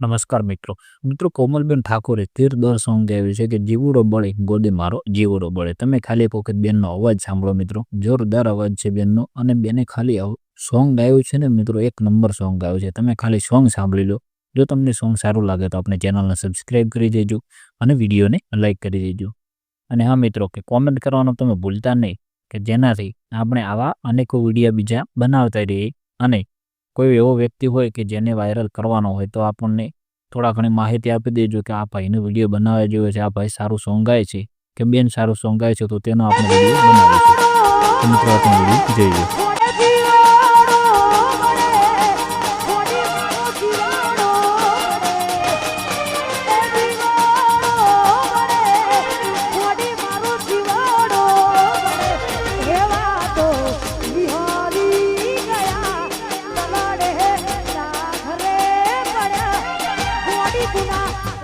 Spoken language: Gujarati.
નમસ્કાર મિત્રો. મિત્રો કોમલબેન ઠાકોરે તીરદર સોંગ ગાયું છે કે જીવડો બળે ગોદે મારો જીવડો બળે. તમે ખાલી એક બેનનો અવાજ સાંભળો મિત્રો. જોરદાર અવાજ છે બેનનો અને બેને ખાલી સોંગ ગાયું છે ને મિત્રો, એક નંબર સોંગ ગાયું છે. તમે ખાલી સોંગ સાંભળી લો. જો તમને સોંગ સારું લાગે તો આપણે ચેનલને સબસ્ક્રાઈબ કરી દેજો અને વિડીયોને લાઇક કરી દેજો. અને હા મિત્રો, કે કોમેન્ટ કરવાનું તમે ભૂલતા નહીં, કે જેનાથી આપણે આવા અનેકો વીડિયો બીજા બનાવતા રહીએ અને કોઈ એવો વ્યક્તિ હોય કે જેને વાયરલ કરવાનો હોય, તો આપણને થોડા ઘણી માહિતી આપી દેજો કે આ ભાઈનો વીડિયો બનાવવા જેવો છે, આ ભાઈ સારું સોંગ ગાય છે, કે બેન સારું સોંગ ગાય છે, તો તેનો આપણે વીડિયો બનાવીશું. મિત્રો આપણે વીડિયો જોઈએ. 不哭